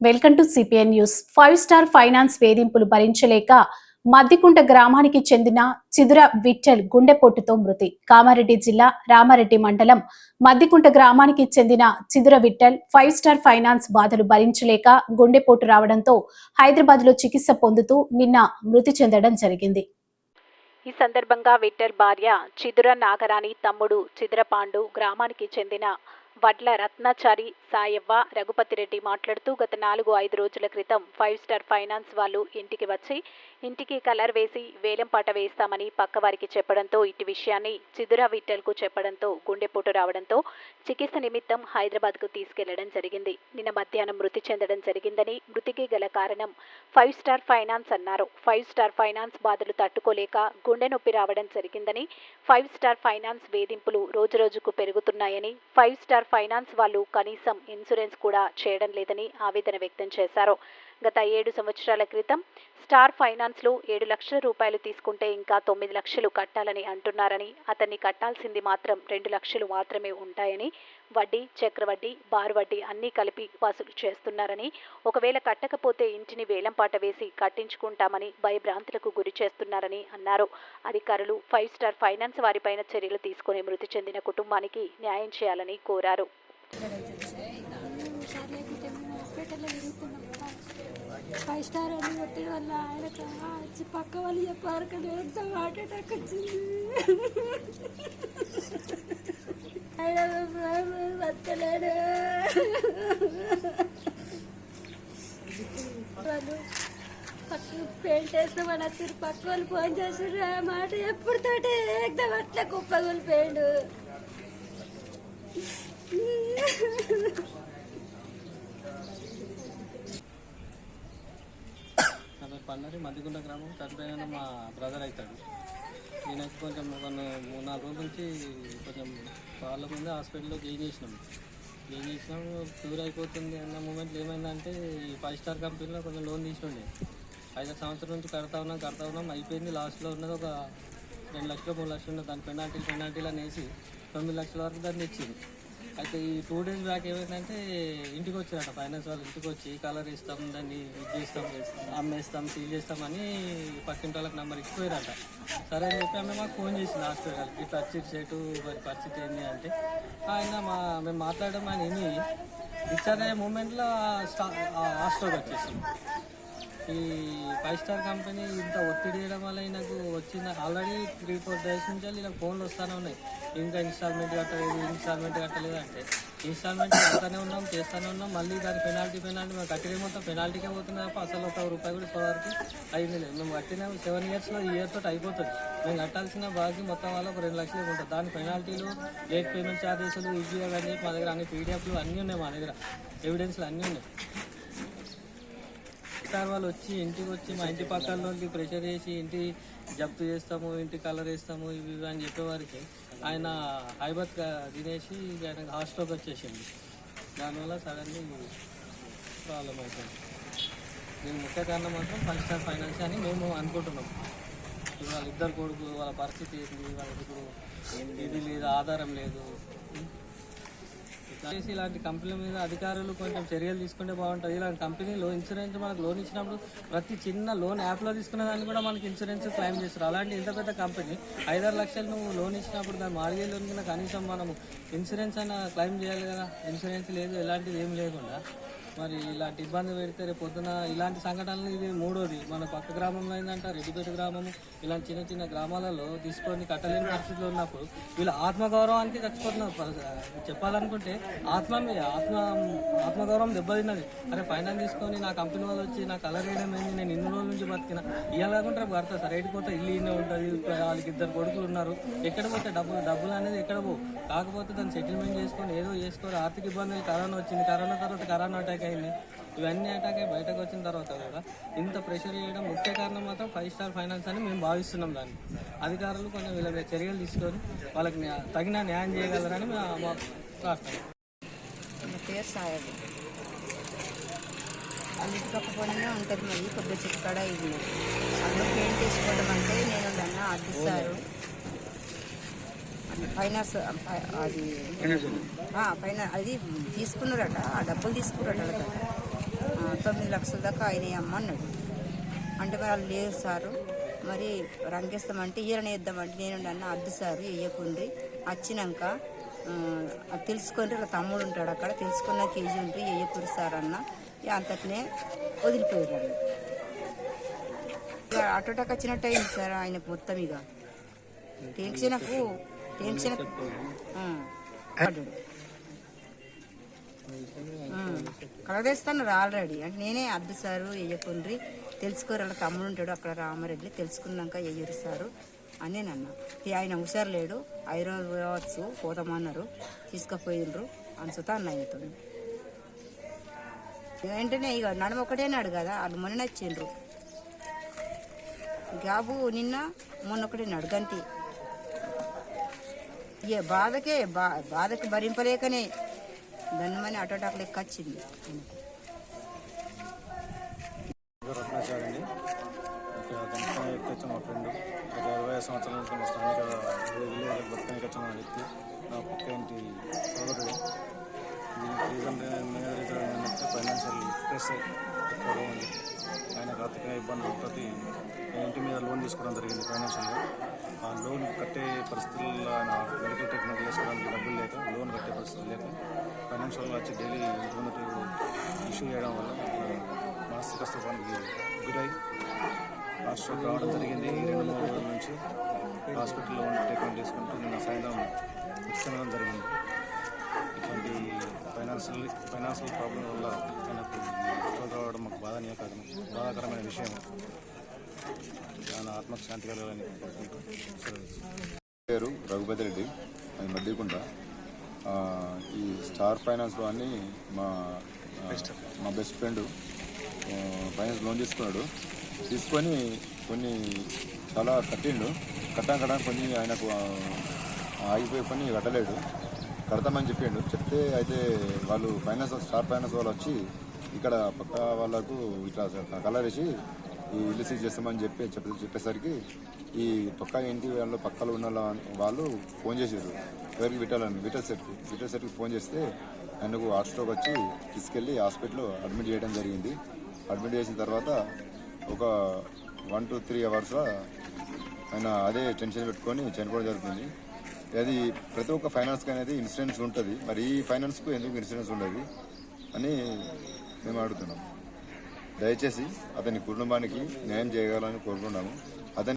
Welcome to CPN news. Five star finance వేధింపులు భరించలేక మద్దికుంట గ్రామానికి చెందిన చిదుర విఠల్ గుండెపోటుతో మృతి. కామారెడ్డి జిల్లా రామారెడ్డి మండలం మద్దికుంట గ్రామానికి చెందిన Chidura Vithal five star finance బాధలు భరించలేక గుండెపోటు రావడంతో హైదరాబాద్లో చికిత్స పొందుతూ నిన్న మృతి చెందడం జరిగింది. ఈ సందర్భంగా విఠల్ భార్య చిదుర నాగరాణి తమ్ముడు చిదుర పాండు గ్రామానికి చెందిన వడ్ల రత్నాచారి సాయవ్వ రఘుపతిరెడ్డి మాట్లాడుతూ గత నాలుగు ఐదు రోజుల క్రితం ఫైవ్ స్టార్ ఫైనాన్స్ వాళ్ళు ఇంటికి వచ్చి ఇంటికి కలర్ వేసి వేలంపాట వేస్తామని పక్కవారికి చెప్పడంతో ఇటు విషయాన్ని చిదుర విట్టల్కు చెప్పడంతో గుండెపోటు రావడంతో చికిత్స నిమిత్తం హైదరాబాద్కు తీసుకెళ్ళడం జరిగింది. నిన్న మధ్యాహ్నం మృతి చెందడం జరిగిందని మృతికి గల కారణం ఫైవ్ స్టార్ ఫైనాన్స్ అన్నారు. ఫైవ్ స్టార్ ఫైనాన్స్ బాధలు తట్టుకోలేక గుండె నొప్పి రావడం జరిగిందని ఫైవ్ స్టార్ ఫైనాన్స్ వేధింపులు రోజురోజుకు పెరుగుతున్నాయని ఫైవ్ స్టార్ ఫైనాన్స్ వాళ్ళు కనీసం ఇన్సూరెన్స్ కూడా చేయడం లేదని ఆవేదన వ్యక్తం చేశారు. గత ఏడు సంవత్సరాల క్రితం స్టార్ ఫైనాన్స్లో ఏడు లక్షల రూపాయలు తీసుకుంటే ఇంకా తొమ్మిది లక్షలు కట్టాలని అంటున్నారని అతన్ని కట్టాల్సింది మాత్రం రెండు లక్షలు మాత్రమే ఉంటాయని వడ్డీ చక్రవడ్డీ బారు వడ్డీ అన్నీ కలిపి వసూలు చేస్తున్నారని ఒకవేళ కట్టకపోతే ఇంటిని వేలంపాట వేసి కట్టించుకుంటామని భయభ్రాంతులకు గురి చేస్తున్నారని అన్నారు. అధికారులు ఫైవ్ స్టార్ ఫైనాన్స్ వారిపైన చర్యలు తీసుకుని మృతి చెందిన కుటుంబానికి న్యాయం చేయాలని కోరారు. ఫైవ్ స్టార్ అని కొట్టిన వల్ల ఆయనకు వచ్చి పక్క వాళ్ళు చెప్పారు కదా ఎంత హార్ట్ అటాక్ వచ్చింది? ఆయన వాళ్ళు పక్కన పెయింట్ వేస్తామని వచ్చారు పక్క వాళ్ళు ఫోన్ చేసారు ఆ మాట ఎప్పుడు తోటే ఏకదం అట్లా కుప్పగొలిపోయాడు నా పేరు పన్నరి మధ్యగుండ గ్రామం చనిపోయిన మా బ్రదర్ అవుతాడు. నేను కొంచెం ఒక మూడు నాలుగు రోజుల నుంచి కొంచెం వాళ్ళ ముందు హాస్పిటల్లో క్లీన్ చేసినాం. క్లీన్ చేసినాము క్యూర్ అయిపోతుంది అన్న మూమెంట్లో ఏమైందంటే ఈ ఫైవ్ స్టార్ కంపెనీలో కొంచెం లోన్ తీసుకుండే ఐదు సంవత్సరం నుంచి కడతా ఉన్నాం కడతా ఉన్నాం అయిపోయింది. లాస్ట్లో ఉన్నది ఒక రెండు లక్షలు మూడు లక్షలు ఉన్నది దాని పెనాల్టీలు పెనాల్టీలు అనేసి తొమ్మిది లక్షల వరకు దాన్ని ఇచ్చింది. అయితే ఈ టూ డేస్ బ్యాక్ ఏమైందంటే ఇంటికి వచ్చారట ఫైనాన్స్ వాళ్ళు ఇంటికి వచ్చి కలర్ ఇస్తాం దాన్ని ఇది చేస్తాం అమ్మేస్తాం సీల్ చేస్తామని పక్కింటి వాళ్ళకి నెంబర్ ఇచ్చిపోయారట. సరే అని చెప్పి ఆమె మాకు ఫోన్ చేసింది హాస్పిటల్కి ఇట్లా వచ్చి సేటు మరి పరిస్థితి ఏంటి అంటే ఆయన మా మేము మాట్లాడడం ఆయన విని డిశ్చార్జ్ అయ్యే మూమెంట్లో స్టా హాస్టల్కి వచ్చేసింది ఈ ఫైవ్ స్టార్ కంపెనీ ఇంత ఒత్తిడి చేయడం వల్ల నాకు వచ్చింది. ఆల్రెడీ త్రీ ఫోర్ డేస్ నుంచి ఇలా ఫోన్లు వస్తూనే ఉన్నాయి. ఇంకా ఇన్స్టాల్మెంట్ కట్టలేదు ఇన్స్టాల్మెంట్ కట్టలేదు అంటే ఇన్స్టాల్మెంట్ కడతానే ఉన్నాం చేస్తూనే ఉన్నాం. మళ్ళీ దాని పెనాల్టీ పెనాల్టీ మేము కట్టిన మొత్తం పెనాల్టీకే పోతుంది తప్ప అసలు ఒక రూపాయి కూడా ఇప్పటివరకు అయింది లేదు. మేము కట్టిన సెవెన్ ఇయర్స్లో ఈ ఇయర్ తోటి అయిపోతుంది. మేము కట్టాల్సిన బాకీ మొత్తం వల్ల ఒక రెండు లక్షలు ఉంటుంది. దాని పెనాల్టీలు లేట్ పేమెంట్ ఛార్జెస్లు ఈజీగా కానీ మా దగ్గర అన్ని పీడిఎఫ్లు అన్నీ ఉన్నాయి మా దగ్గర. ఎవిడెన్స్లు అన్నీ ఉన్నాయి. సార్ వాళ్ళు వచ్చి ఇంటికి వచ్చి మా ఇంటి పక్కనలోకి ప్రెషర్ చేసి ఇంటి జప్తు చేస్తాము ఇంటి కలర్ వేస్తాము ఇవి ఇవి అని చెప్పేవారికి ఆయన హైబత్గా తినేసి ఇక ఆయన హాస్టల్కి వచ్చేసింది. దానివల్ల సడన్లీ ప్రాబ్లం అవుతుంది దీని ముఖ్య కారణం మాత్రం ఫైవ్ స్టార్ ఫైనాన్స్ అని మేము అనుకుంటున్నాం. ఇప్పుడు వాళ్ళ ఇద్దరు కొడుకు వాళ్ళ పరిస్థితి ఏంటి వాళ్ళకి ఇప్పుడు ఇది లేదు ఆధారం లేదు. చేసి ఇలాంటి కంపెనీల మీద అధికారులు కొంచెం చర్యలు తీసుకుంటే బాగుంటుంది. ఇలాంటి కంపెనీలో ఇన్సూరెన్స్ మనకు లోన్ ఇచ్చినప్పుడు ప్రతి చిన్న లోన్ యాప్లో తీసుకున్న దాన్ని కూడా మనకి ఇన్సూరెన్స్ క్లెయిమ్ చేస్తారు. అలాంటి ఇంత పెద్ద కంపెనీ ఐదారు లక్షలు నువ్వు లోన్ ఇచ్చినప్పుడు దాని మార్గేజ్ లోన్ కింద కనీసం మనము ఇన్సూరెన్స్ అయినా క్లెయిమ్ చేయాలి కదా. ఇన్సూరెన్స్ లేదు ఎలాంటిది ఏం లేకుండా. మరి ఇలాంటి ఇబ్బంది పెడితే రేపు పొద్దున ఇలాంటి సంఘటనలు ఇది మూడోది. మన పక్క గ్రామంలో ఏంటంటే రెడ్డిపేట గ్రామము ఇలాంటి చిన్న చిన్న గ్రామాలలో తీసుకొని కట్టలేని పరిస్థితులు ఉన్నప్పుడు వీళ్ళు ఆత్మగౌరవానికి చచ్చిపోతున్నారు. చెప్పాలనుకుంటే ఆత్మ ఆత్మ ఆత్మగౌరవం దెబ్బతిన్నది. అరే ఫైనాన్స్ తీసుకొని నా కంపెనీ వాళ్ళు వచ్చి నా కలర్ వేయడం ఏంది? నేను ఇన్ని రోజుల నుంచి బతికిన. ఇవ్వాలనుకుంటే రేపు కడతా సరే పోతే ఇల్లు ఇన్నే ఉంటుంది వాళ్ళకి ఇద్దరు కొడుకులు ఉన్నారు. ఎక్కడ పోతే డబ్బులు డబ్బులు అనేది ఎక్కడ పో కాకపోతే దాన్ని సెటిల్మెంట్ చేసుకొని ఏదో చేసుకోరు ఆర్థిక ఇబ్బందులు కరోనా వచ్చింది. కరోనా తర్వాత కరోనా అటాక్ అయింది ఇవన్నీ అటాక్ అయ్యి బయటకు వచ్చిన తర్వాత కూడా ఇంత ప్రెషర్ చేయడం ముఖ్య కారణం మాత్రం ఫైవ్ స్టార్ ఫైనాన్స్ అని మేము భావిస్తున్నాం దాన్ని. అధికారులు కొంచెం వీళ్ళ మీద చర్యలు తీసుకొని వాళ్ళకి తగిన న్యాయం చేయగలరని మా మా ప్రార్థన. నా పేరు సాయది అన్నిటి ఉంటుంది మరి కొద్దిగా చిక్కడ ఇది. అందులో పెయింట్ వేసుకోవడం అంటే నేను దాన్ని అద్దిస్తారు ఫైనాన్స్ అది ఫైనా అది తీసుకున్నారట ఆ డబ్బులు తీసుకున్నారట తొమ్మిది లక్షల దాకా అయినాయి అమ్మ అన్నాడు. అంటే మరి వాళ్ళు లేరు సారు మరి రంగేస్తామంటే ఈరని వేద్దామంటే నేను అన్న అద్దు సారు వేయకుండ్రి వచ్చినాక తెలుసుకొని వాళ్ళ తమ్ముడు ఉంటాడు అక్కడ తెలుసుకున్న కేజీ ఉంటే వేయకూరి సార్ అన్న. అంతటినే వదిలిపోయారు అటోటాక్ వచ్చినట్టు అయింది సార్ ఆయనకు మొత్తం ఇక. టెన్షన్కు టెన్షన్ పడ్డాడు కలదేస్తున్నారు ఆల్రెడీ. అంటే నేనే అద్దు సారు వేయకుండ్రి తెలుసుకోరు వాళ్ళ తమ్ముడు ఉంటాడు అక్కడ రామారెడ్డి తెలుసుకున్నాక వేయరు సారు. అని నన్న. ఆయన హుషారు లేడు. ఐరోజు పోవచ్చు పోతామన్నారు తీసుకుపోయిండ్రు అనుసుతా అన్న ఆయనతో వెంటనే ఇక నడుమ ఒకటేనాడు కదా వాళ్ళు మొన్న వచ్చిండ్రు గాబు నిన్న మొన్న ఒకటే నడుగంతి ఏ బాధకే బా బాధకి భరింపలేకనే దన్నమని అటోటాకు లెక్క వచ్చింది రత్నాచారండి మా ఫ్రెండ్. ఒక ఇరవై సంవత్సరాల నుంచి మా స్థానిక వచ్చిన వ్యక్తి. నా పక్క ఇంటి సోదరుడు. దీనికి రీజన్ ఫైనాన్షియల్ స్ట్రెస్ ఎక్కువగా ఉంది. ఆయన ఆర్థిక ఇబ్బంది ఇబ్బందులతో ఇంటి మీద లోన్ తీసుకోవడం జరిగింది ఫైనాన్షియల్గా. ఆ లోన్ కట్టే పరిస్థితుల్లో ఆయన మెడికల్ ట్రీట్మెంట్ చేసుకోవడానికి డబ్బులు లేక లోన్ కట్టే పరిస్థితులు లేక ఫైనాన్షియల్గా వచ్చి డైలీ ఇంటి ఇష్యూ చేయడం వల్ల మానసిక స్థూపానికి గురై హాస్పిటల్ రావడం జరిగింది. రెండు మూడు రోజుల నుంచి హాస్పిటల్లో ఉండి ట్రీట్మెంట్ చేసుకుంటూ నిన్న సాయంత్రం ఉచితం జరిగింది. ఇటువంటి ఫైనాన్షియల్ ఫైనాన్షియల్ ప్రాబ్లం వల్ల ఆయనకు రావడం మాకు బాధానీయకరం బాధాకరమైన విషయం. ఆయన ఆత్మశాంతి కలగాలని పేరు రఘుపతి రెడ్డి అది మద్దికుంట ఈ స్టార్ ఫైనాన్స్లో అని మా మా బెస్ట్ ఫ్రెండ్ ఫైనాన్స్ లోన్ తీసుకున్నాడు. తీసుకొని కొన్ని చాలా కట్టిండు. కట్టాం కట్టా కొన్ని ఆయనకు ఆగిపోయి కొన్ని కట్టలేడు కడతామని చెప్పిండు. చెప్తే అయితే వాళ్ళు ఫైనాన్స్ స్టార్ ఫైనాన్స్ వాళ్ళు వచ్చి ఇక్కడ పక్క వాళ్ళకు ఇట్లా కలర్ వేసి ఈ ఇల్లు సీజ్ చేస్తామని చెప్పి చెప్పి చెప్పేసరికి ఈ పక్క ఇంటి వాళ్ళు పక్కలో ఉన్న వాళ్ళు ఫోన్ చేసారు ఎవరికి విట్టాలని విటల్ సెట్కి విటల్ సెట్కి ఫోన్ చేస్తే ఆయనకు హార్ట్ స్ట్రోక్ వచ్చి తీసుకెళ్ళి హాస్పిటల్లో అడ్మిట్ చేయడం జరిగింది. అడ్మిట్ చేసిన తర్వాత ఒక వన్ టు త్రీ అవర్స్ ఆయన అదే టెన్షన్ పెట్టుకొని చనిపోవడం జరుగుతుంది. అది ప్రతి ఒక్క ఫైనాన్స్కి అనేది ఇన్సూరెన్స్ ఉంటుంది. మరి ఈ ఫైనాన్స్కు ఎందుకు ఇన్సూరెన్స్ ఉండదు అని మేము అడుగుతున్నాం. దయచేసి అతని కుటుంబానికి న్యాయం చేయగలని కోరుకున్నాము